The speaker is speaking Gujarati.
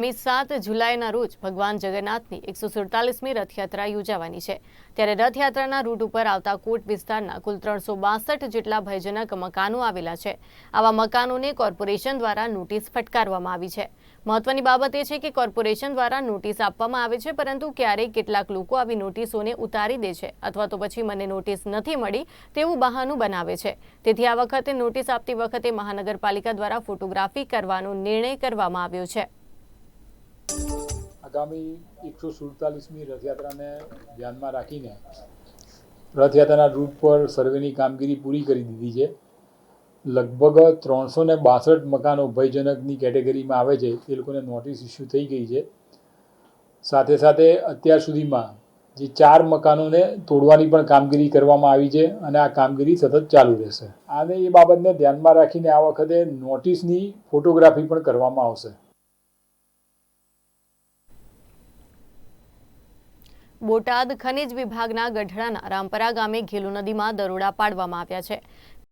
આગામી સાત જુલાઈના રોજ ભગવાન જગન્નાથની એકસો સુડતાલીસમી રથયાત્રા યોજાવાની છે. ત્યારે રથયાત્રાના રૂટ ઉપર આવતા કોટ વિસ્તારના કુલ ત્રણસો બાસઠ જેટલા ભયજનક મકાનો આવેલા છે. આવા મકાનોને કોર્પોરેશન દ્વારા નોટિસ ફટકારવામાં આવી છે. મહત્વની બાબત એ છે કે કોર્પોરેશન દ્વારા નોટિસ આપવામાં આવે છે, પરંતુ ક્યારેક કેટલાક લોકો આવી નોટિસોને ઉતારી દે છે અથવા તો પછી મને નોટિસ નથી મળી તેવું બહાનું બનાવે છે. તેથી આ વખતે નોટિસ આપતી વખતે મહાનગરપાલિકા દ્વારા ફોટોગ્રાફી કરવાનો નિર્ણય કરવામાં આવ્યો છે. આગામી એકસો સુડતાલીસમી રથયાત્રાને ધ્યાનમાં રાખીને રથયાત્રાના રૂટ પર સર્વેની કામગીરી પૂરી કરી દીધી છે. લગભગ ત્રણસો ને બાસઠ મકાનો ભયજનકની કેટેગરીમાં આવે છે. તે લોકોને નોટિસ ઇસ્યુ થઈ ગઈ છે. સાથે સાથે અત્યાર સુધીમાં જે ચાર મકાનોને તોડવાની પણ કામગીરી કરવામાં આવી છે અને આ કામગીરી સતત ચાલુ રહેશે. અને એ બાબતને ધ્યાનમાં રાખીને આ વખતે નોટિસની ફોટોગ્રાફી પણ કરવામાં આવશે. બોટાદ ખનિજ વિભાગના ગઢડાના રામપરા ગામે ઘેલુ નદીમાં દરોડા પાડવામાં આવ્યા છે.